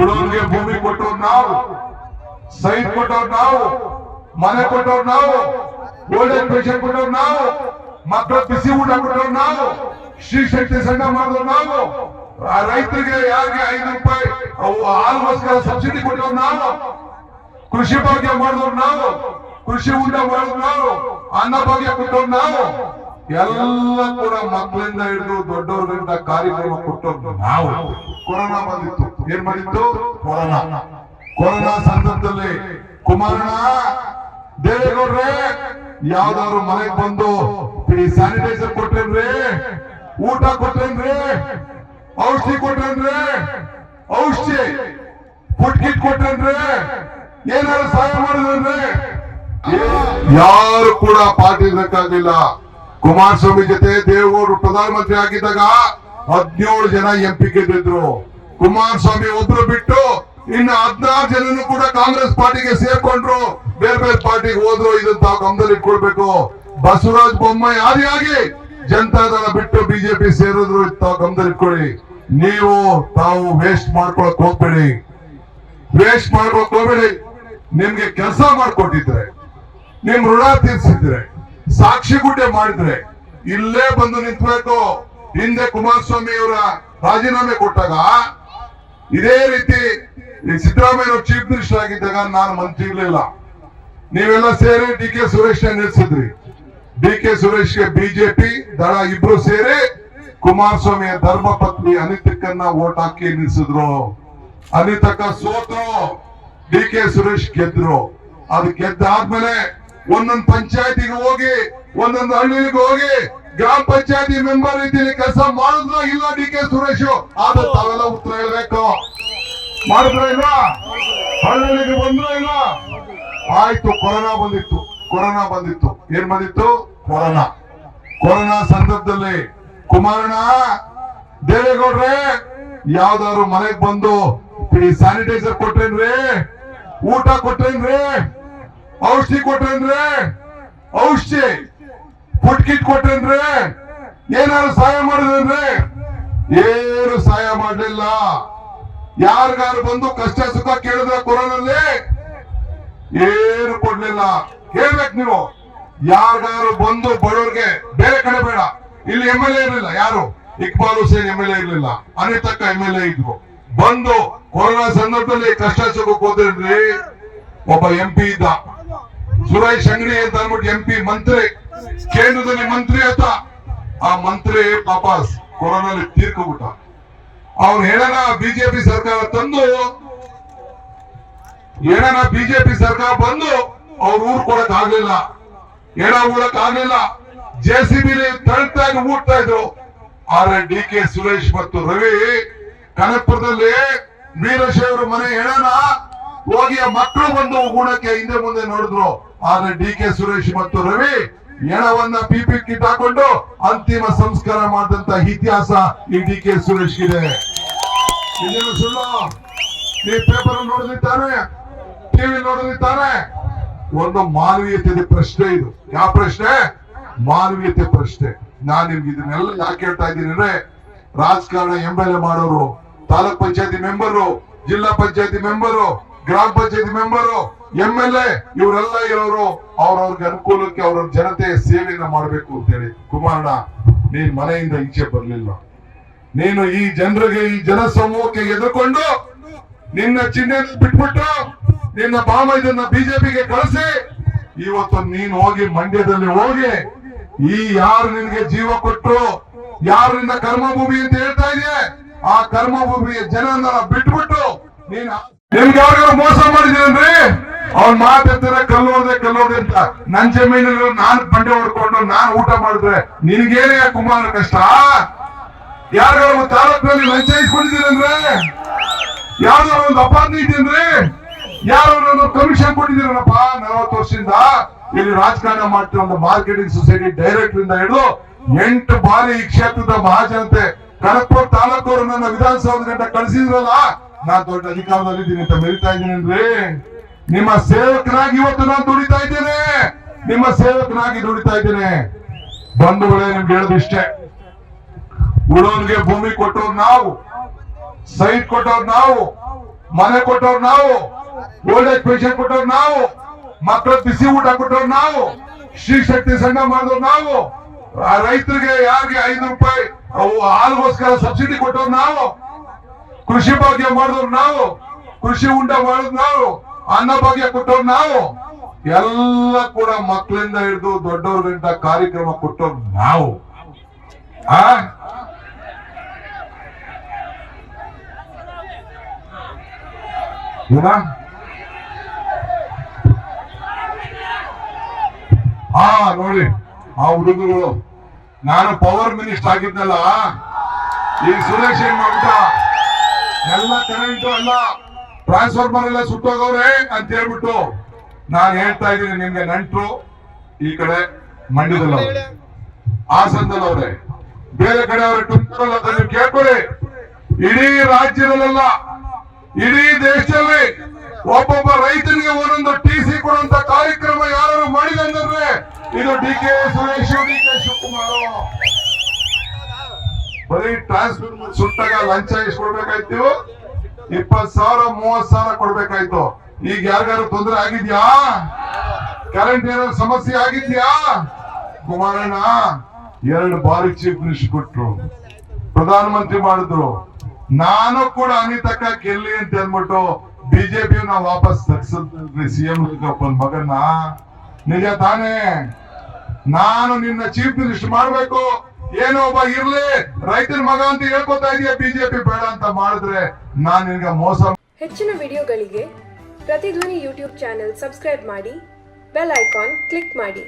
ಉಳೋನ್ಗೆ ಭೂಮಿ ಕೊಟ್ಟವ್ರು ನಾವು, ಸೈಟ್ ಕೊಟ್ಟವ್ರು ನಾವು, ಮನೆ ಕೊಟ್ಟವ್ರು ನಾವು ಗೋಲ್ಡನ್ ಏಜ್ ಪೆನ್ಷನ್ ಕೊಟ್ಟವ್ರು ನಾವು, ಮಕ್ಕಳ ಬಿಸಿ ಊಟ ಕೊಟ್ಟವ್ರು ನಾವು, ಶ್ರೀ ಶಕ್ತಿ ಸಣ್ಣ ಮಾಡಿದ್ರು ನಾವು ರೈತರಿಗೆ ಯಾರಿಗೆ ಐದು ರೂಪಾಯಿ, ಅವು ಹಾಲುಗೋಸ್ಕರ ಸಬ್ಸಿಡಿ ಕೊಟ್ಟವ್ರು ನಾವು, ಕೃಷಿ ಭಾಗ್ಯ ಮಾಡಿದವ್ರು ನಾವು, ಕೃಷಿ ಊಟ ಮಾಡಿದ್ರು ನಾವು, ಅನ್ನ ಭಾಗ್ಯ ಕೊಟ್ಟವ್ರು ನಾವು, ಎಲ್ಲ ಕೂಡ ಮಕ್ಕಳಿಂದ ಹಿಡಿದು ದೊಡ್ಡವ್ರಿಂದ ಕಾರ್ಯಕ್ರಮ ಕೊಟ್ಟವ್ರು ನಾವು. ಕೊರೋನಾ ಬಂದಿತ್ತು. ಏನ್ ಮಾಡಿತ್ತು ಕೊರೋನಾ. ಕೊರೋನಾ ಸಂದರ್ಭದಲ್ಲಿ ಕುಮಾರಣ್ಣ, ದೇವೇಗೌಡ್ರೆ, ಯಾವ್ದಾದ್ರು ಮನೆಗೆ ಬಂದು ಈ ಸ್ಯಾನಿಟೈಸರ್ ಕೊಟ್ರೇನ್ರಿ? ಊಟ ಕೊಟ್ರೇನ್ರಿ? ಔಷಧಿ ಕೊಟ್ರೇನ್ರಿ? ಔಷಧಿ ಫುಡ್ ಕಿಟ್ ಕೊಟ್ರೇನ್ರಿ? ಏನಾದ್ರು ಸಹಾಯ ಮಾಡಿದ್ರೇನ್ರಿ? ಯಾರು ಕೂಡ ಪಾರ್ಟಿ ಇರಕ್ಕಾಗಲಿಲ್ಲ. ಕುಮಾರಸ್ವಾಮಿ ಜೊತೆ ದೇವೇಗೌಡರು ಪ್ರಧಾನಮಂತ್ರಿ ಆಗಿದ್ದಾಗ ಹದಿನೇಳು ಜನ ಎಂ ಪಿ ಗೆದ್ದಿದ್ರು. ಕುಮಾರಸ್ವಾಮಿ ಒಬ್ರು ಬಿಟ್ಟು ಇನ್ನು ಹದಿನಾರು ಜನನು ಕೂಡ ಕಾಂಗ್ರೆಸ್ ಪಾರ್ಟಿಗೆ ಸೇರ್ಕೊಂಡ್ರು. ಬೇರೆ ಬೇರೆ ಪಾರ್ಟಿಗೆ ಹೋದ್ರು ಇದನ್ನ ತಾವು ಗಮನದಲ್ಲಿ ಇಟ್ಕೊಳ್ಬೇಕು. ಬಸವರಾಜ ಬೊಮ್ಮಾಯಿ ಆದಿಯಾಗಿ ಜನತಾದಳ ಬಿಟ್ಟು ಬಿಜೆಪಿ ಸೇರಿದ್ರು ತಾವು ಗಮನದಲ್ಲಿ ಇಟ್ಕೊಳ್ಳಿ. ನೀವು ತಾವು ವೇಸ್ಟ್ ಮಾಡ್ಕೊಳಕ್ ಹೋಗ್ಬೇಡಿ. ವೇಸ್ಟ್ ಮಾಡ್ಕೊಳಕ್ ಹೋಗ್ಬೇಡಿ. ನಿಮ್ಗೆ ಕೆಲಸ ಮಾಡ್ಕೊಟ್ಟಿದ್ರೆ, ನಿಮ್ ಋಣ ತೀರ್ಸಿದ್ರೆ, ಸಾಕ್ಷಿ ಗುಡ್ಡೆ ಮಾಡಿದ್ರೆ, ಇಲ್ಲೇ ಬಂದು ನಿಂತ್ಬೇಕು. ಹಿಂದೆ ಕುಮಾರಸ್ವಾಮಿ ಅವರ ರಾಜೀನಾಮೆ ಕೊಟ್ಟಾಗ ಇದೇ ರೀತಿ ಸಿದ್ದರಾಮಯ್ಯ ಚೀಫ್ ಮಿನಿಸ್ಟರ್ ಆಗಿದ್ದಾಗ ನಾನು ಮಂತ್ರಿ ಇರ್ಲಿಲ್ಲ ನೀವೆಲ್ಲ ಸೇರಿ ಡಿ ಕೆ ಸುರೇಶ್ ನಿಲ್ಸಿದ್ರಿ ಡಿ ಕೆ ಸುರೇಶ್ಗೆ ಬಿಜೆಪಿ, ದಳ ಇಬ್ರು ಸೇರಿ ಕುಮಾರಸ್ವಾಮಿಯ ಧರ್ಮ ಪತ್ನಿ ಅನಿತಕ್ಕನ್ನ ಓಟ್ ಹಾಕಿ ನಿಲ್ಸಿದ್ರು ಅನಿತಕ್ಕ ಸೋತ್ರು, ಡಿ ಕೆ ಸುರೇಶ್ ಗೆದ್ರು. ಅದು ಗೆದ್ದಾದ್ಮೇಲೆ ಒಂದೊಂದು ಪಂಚಾಯತಿಗೆ ಹೋಗಿ, ಒಂದೊಂದು ಹಳ್ಳಿಗೆ ಹೋಗಿ ಗ್ರಾಮ ಪಂಚಾಯತಿ ಮೆಂಬರ್ ರೀತಿಯಲ್ಲಿ ಕೆಲಸ ಮಾಡಿದ್ರು ಇಲ್ಲ ಡಿ ಕೆ ಸುರೇಶ್. ಆದ್ರೆ ತಾವೆಲ್ಲ ಉತ್ತರ ಹೇಳ್ಬೇಕು. ಮಾಡಿದ್ರ ಇಲ್ಲ? ಹಳ್ಳಿಗೆ ಬಂದ್ರ ಇಲ್ಲ? ಆಯ್ತು ಕೊರೋನಾ ಬಂದಿತ್ತು ಕೊರೋನಾ ಬಂದಿತ್ತು. ಏನ್ ಬಂದಿತ್ತು? ಕೊರೋನಾ. ಕೊರೋನಾ ಸಂದರ್ಭದಲ್ಲಿ ಕುಮಾರಣ್ಣ ದೇವೇಗೌಡ್ರೆ ಯಾವ್ದಾದ್ರು ಮನೆಗ್ ಬಂದು ಈ ಸ್ಯಾನಿಟೈಸರ್ ಕೊಟ್ರೇನ್ರಿ? ಊಟ ಕೊಟ್ರೇನ್ರಿ? ಔಷಧಿ ಕೊಟ್ರೇನ್ರಿ? ಔಷಧಿ. ಫುಡ್ ಕಿಟ್ ಕೊಟ್ರೇನ್ರಿ ಏನಾದ್ರು ಸಹಾಯ ಮಾಡಿದ್ರಿ ಏನು ಸಹಾಯ ಮಾಡ್ಲಿಲ್ಲ. ಯಾರಿಗಾರು ಬಂದು ಕಷ್ಟ ಸುಖ ಕೇಳಿದ್ರೆ ಕೊರೋನಲ್ಲಿ ಏನು ಕೊಡ್ಲಿಲ್ಲ. ಕೇಳ್ಬೇಕು ನೀವು. ಯಾರಿಗಾರು ಬಂದು ಬಡವ್ರಿಗೆ ಬೇರೆ ಕಡೆ ಬೇಡ. ಇಲ್ಲಿ ಎಂ ಎಲ್ ಎ ಇರಲಿಲ್ಲ. ಯಾರು? Iqbal Hussain M L A ಇರಲಿಲ್ಲ. ಅನಿತಕ್ಕ ಎಂ ಎಲ್ ಎ ಇದ್ರು ಬಂದು ಕೊರೋನಾ ಸಂದರ್ಭದಲ್ಲಿ ಕಷ್ಟ ಸುಖಕ್ಕೆ ಹೋದ್ರಿ ಒಬ್ಬ ಎಂ ಪಿ ಇದ್ದ. ಸುರೇಶ್ ಅಂಗಡಿ ಅಂತ ಅಂದ್ಬಿಟ್ಟು ಎಂ ಪಿ ಮಂತ್ರಿ. ಕೇಂದ್ರದಲ್ಲಿ ಮಂತ್ರಿ ಆತ ಆ ಮಂತ್ರಿ ಪಾಪ ಕೊರೋನಲ್ಲಿ ತೀರ್ಕೊಬಿಟ್ಟ ಅವ್ನು ಹೇಳೋಣ ಬಿಜೆಪಿ ಸರ್ಕಾರ ತಂದು ಏನಾರ ಬಿಜೆಪಿ ಸರ್ಕಾರ ಬಂದು ಅವ್ರ ಊರ್ ಕೊಡಕ್ ಆಗ್ಲಿಲ್ಲ. ಏನ ಊಡಕ್ ಆಗ್ಲಿಲ್ಲ. ಜೆ ಸಿ ಬಿ ತಳ್ತಾಗಿ ಊಡ್ತಾ ಇದ್ರು. ಆದ್ರೆ ಡಿ ಕೆ ಸುರೇಶ್ ಮತ್ತು ರವಿ ಕನಕಪುರದಲ್ಲಿ ವೀರಶೈವರ ಮನೆ ಹೇಳೋಣ. ಹೋಗಿ ಮಕ್ಕಳು ಬಂದು ಗುಣಕ್ಕೆ ಹಿಂದೆ ಮುಂದೆ ನೋಡಿದ್ರು. ಆದ್ರೆ ಡಿ ಕೆ ಸುರೇಶ್ ಮತ್ತು ರವಿ ಎಣವನ್ನ ಪಿ ಪಿ ಕಿಟ್ ಹಾಕೊಂಡು ಅಂತಿಮ ಸಂಸ್ಕಾರ ಮಾಡಿದಂತ ಇತಿಹಾಸ ಈ ಡಿ ಕೆ ಸುರೇಶ್ ಇದೆ ಇದೇನು ಸುಳ್ಳು ನೀವು ಪೇಪರ್ ನೋಡಿದಿದ್ದಾನೆ ಟಿವಿ ನೋಡಿದಿದ್ದಾನೆ ಒಂದು ಮಾನವೀಯತೆ ಪ್ರಶ್ನೆ ಇದು. ಯಾವ ಪ್ರಶ್ನೆ? ಮಾನವೀಯತೆ ಪ್ರಶ್ನೆ. ನಾನು ನಿಮ್ಗೆ ಇದನ್ನೆಲ್ಲ ಯಾಕೆ ಹೇಳ್ತಾ ಇದ್ದೀನಿ ಅಂದ್ರೆ, ರಾಜಕಾರಣ ಎಂ ಎಲ್ ಎ ಮಾಡೋರು, ತಾಲೂಕ್ ಪಂಚಾಯತಿ ಮೆಂಬರು, ಜಿಲ್ಲಾ ಪಂಚಾಯತಿ ಮೆಂಬರು, ಗ್ರಾಮ ಪಂಚಾಯತಿ ಮೆಂಬರು ಎಂ ಎಲ್ ಎ, ಇವರೆಲ್ಲ ಇರೋರು ಅವ್ರವ್ರಿಗೆ ಅನುಕೂಲಕ್ಕೆ ಅವ್ರ ಜನತೆ ಸೇವೆಯನ್ನ ಮಾಡಬೇಕು ಅಂತೇಳಿ ಕುಮಾರಣ್ಣ, ನೀನ್ ಮನೆಯಿಂದ ಈಚೆ ಬರ್ಲಿಲ್ಲ. ನೀನು ಈ ಜನರಿಗೆ, ಈ ಜನ ಸಮೂಹಕ್ಕೆ ಎದುರ್ಕೊಂಡು ನಿನ್ನ ಚಿಹ್ನೆ ಬಿಟ್ಬಿಟ್ಟು ನಿನ್ನ ಬಾಮ ಇದನ್ನ ಬಿಜೆಪಿಗೆ ಕಳಿಸಿ. ಇವತ್ತು ನೀನ್ ಹೋಗಿ ಮಂಡ್ಯದಲ್ಲಿ ಹೋಗಿ ಈ ಯಾರು ನಿನ್ಗೆ ಜೀವ ಕೊಟ್ಟರು ಯಾರು ನಿನ್ನ ಕರ್ಮಭೂಮಿ ಅಂತ ಹೇಳ್ತಾ ಇದೆಯೇ? ಆ ಕರ್ಮಭೂಮಿಯ ಜನನ ಬಿಟ್ಬಿಟ್ಟು ನೀನ್ ನಿಮ್ಗೆ ಯಾರಿಗಾರು ಮೋಸ ಮಾಡಿದೀನಿ ಅವ್ನ್ ಮಾತಾಡ್ತಾರೆ ಕಲ್ಲೋದೆ ಕಲ್ಲೋದೆ ಅಂತ. ನನ್ ಜಮೀನಲ್ಲಿ ನಾನ್ ಬಂಡೆ ಹೊಡ್ಕೊಂಡು ನಾನ್ ಊಟ ಮಾಡಿದ್ರೆ ನಿನ್ಗೇನೆ ಕುಮಾರ ಕಷ್ಟ? ಯಾರಿಗಾರು ತಾಲೂಕಿನಲ್ಲಿ ಲಂಚ ಇಸ್ಕೊಂಡಿದ್ದೀರಂದ್ರೆ ಯಾರೋ ಒಂದು ಅಪಾರ್ಟ್ಮೆಂಟ್ ಇದೆಯಂದ್ರೆ ಯಾರೋ ಒಂದು ಕಮಿಷನ್ ಕೊಟ್ಟಿದ್ದೀರಪ್ಪ ನಲವತ್ತು ವರ್ಷದಿಂದ? ಇಲ್ಲಿ ರಾಜಕಾರಣ ಮಾಡ್ತಿರೋ ಮಾರ್ಕೆಟಿಂಗ್ ಸೊಸೈಟಿ ಡೈರೆಕ್ಟರ್ ಇಂದ ಹಿಡಿದು ಎಂಟು ಬಾರಿ ಈ ಕ್ಷೇತ್ರದ ಮಹಾಜನತೆ, ಕನಕಪುರ ತಾಲೂಕವರು ನನ್ನ ವಿಧಾನಸೌಧ ಕಳಿಸಿದ್ರಲ್ಲ, ನಾನ್ ದೊಡ್ಡ ಅಧಿಕಾರದಲ್ಲಿ ಇದ್ದೀನಿ ಅಂತ ಮೆರಿತಾ ಇದ್ದೀನೇನ್ರಿ ನಿಮ್ಮ ಸೇವಕನಾಗಿ ಇವತ್ತು ನಾನು ದುಡಿತಾ ಇದ್ದೇನೆ. ನಿಮ್ಮ ಸೇವಕನಾಗಿ ದುಡಿತಾ ಇದ್ದೇನೆ. ಬಂಧುಗಳೇ, ನಿಮ್ಗೆ ಹೇಳೋದು ಇಷ್ಟೇ. ಉಳೋನ್ಗೆ ಭೂಮಿ ಕೊಟ್ಟವ್ರು ನಾವು. ಸೈಟ್ ಕೊಟ್ಟವ್ರು ನಾವು. ಮನೆ ಕೊಟ್ಟವ್ರು ನಾವು. ಓಲ್ಡ್ ಏಜ್ ಪೆನ್ಷನ್ ಕೊಟ್ಟವ್ರು ನಾವು. ಮಕ್ಕಳ ಬಿಸಿ ಊಟ ಕೊಟ್ಟವ್ರು ನಾವು. ಶ್ರೀ ಶಕ್ತಿ ಸಂಘ ಮಾಡಿದವ್ರು ನಾವು. ರೈತರಿಗೆ ಯಾರಿಗೆ ಐದು ರೂಪಾಯಿ ಹಾಲ್ಗೋಸ್ಕರ ಸಬ್ಸಿಡಿ ಕೊಟ್ಟವ್ರು ನಾವು. ಕೃಷಿ ಭಾಗ್ಯ ಮಾಡಿದವ್ರು ನಾವು. ಕೃಷಿ ಉಂಡ ಮಾಡಿದ್ ನಾವು. ಅನ್ನ ಭಾಗ್ಯ ಕೊಟ್ಟವ್ರು ನಾವು. ಎಲ್ಲ ಕೂಡ ಮಕ್ಕಳಿಂದ ಹಿಡಿದು ದೊಡ್ಡವರಿಂದ ಕಾರ್ಯಕ್ರಮ ಕೊಟ್ಟವ್ರು ನಾವು. ಆ? ಹಾ ನೋಡಿ, ಆ ಹುಡುಗರು. ನಾನು ಪವರ್ ಮಿನಿಸ್ಟರ್ ಆಗಿದ್ನಲ್ಲ, ಈ ಸುರೇಶ್ ಏನ್ ಮಾಡ್ತಾ ಎಲ್ಲ ಕರೆಂಟ್ ಎಲ್ಲ ಟ್ರಾನ್ಸ್ಫಾರ್ಮರ್ ಎಲ್ಲ ಸುಟ್ಟೋಗವ್ರೆ ಅಂತ ಹೇಳ್ಬಿಟ್ಟು ನಾನು ಹೇಳ್ತಾ ಇದ್ದೀನಿ ನಿಮ್ಗೆ ನಂಟರು ಈ ಕಡೆ ಮಂಡ್ಯದಲ್ಲವ್ರೆ. ಹಾಸನದಲ್ಲವ್ರೆ. ಬೇರೆ ಕಡೆ ಅವ್ರೆ ಟುಮಕೂರಲ್ಲಿ ಕೇಳ್ಕೊಳ್ಳಿ. ಇಡೀ ರಾಜ್ಯದಲ್ಲೆಲ್ಲ ಇಡೀ ದೇಶದಲ್ಲಿ ಒಬ್ಬೊಬ್ಬ ರೈತನಿಗೆ ಒಂದೊಂದು ಟಿ ಸಿ ಕೊಡುವಂತ ಕಾರ್ಯಕ್ರಮ ಯಾರು ಮಾಡಿದಂದ್ರೆ ಇದು D K Suresh D K Shivakumar. ಬರೀ ಟ್ರಾನ್ಸ್ಫಾರ್ಮರ್ ಸುಟ್ಟಾಗ ಲಂಚ ಇಸ್ಕೊಡ್ಬೇಕಾಯ್ತು? ಕೊಡ್ಬೇಕಾಯ್ತು ಇಪ್ಪತ್ ಸಾವಿರ ಮೂವತ್ ಸಾವಿರ ಕೊಡ್ಬೇಕಾಯ್ತು. ಈಗ ಯಾರಿಗಾರು ತೊಂದರೆ ಆಗಿದ್ಯಾ? ಕರೆಂಟ್ ಏನಾದ್ರು ಸಮಸ್ಯೆ ಆಗಿದ್ಯಾ? ಕುಮಾರಣ್ಣ, ಎರಡು ಬಾರಿ ಚೀಫ್ ಮಿನಿಸ್ಟರ್ ಕೊಟ್ರು. ಪ್ರಧಾನ ಮಂತ್ರಿ ಮಾಡಿದ್ರು. ನಾನು ಕೂಡ ಅನಿತಕ್ಕ ಗೆಲ್ಲಿ ಅಂತ ಅಂದ್ಬಿಟ್ಟು ಬಿಜೆಪಿ ನಾವು ವಾಪಸ್ ತಗ್ಸಿದ್ರಿ ಸಿಎಂ ಒಬ್ಬನ ಮಗನ್ನ. ನಿಜ ತಾನೇ? ನಾನು ನಿನ್ನ ಚೀಫ್ ಮಿನಿಸ್ಟರ್ ಮಾಡ್ಬೇಕು. ಏನೋ ಒಬ್ಬ ಇರ್ಲಿ ರೈತರ ಮಗ ಅಂತ ಹೇಳ್ಕೊತಾ ಇದೀಯ, ಬಿಜೆಪಿ ಬೇಡ ಅಂತ ಮಾಡಿದ್ರೆ ನಾನ್ ನಿನ್ಗೆ ಮೋಸ ಹೆಚ್ಚಿನ ವಿಡಿಯೋಗಳಿಗೆ ಪ್ರತಿಧ್ವನಿ ಯೂಟ್ಯೂಬ್ ಚಾನೆಲ್ ಸಬ್ಸ್ಕ್ರೈಬ್ ಮಾಡಿ, ಬೆಲ್ ಐಕಾನ್ ಕ್ಲಿಕ್ ಮಾಡಿ.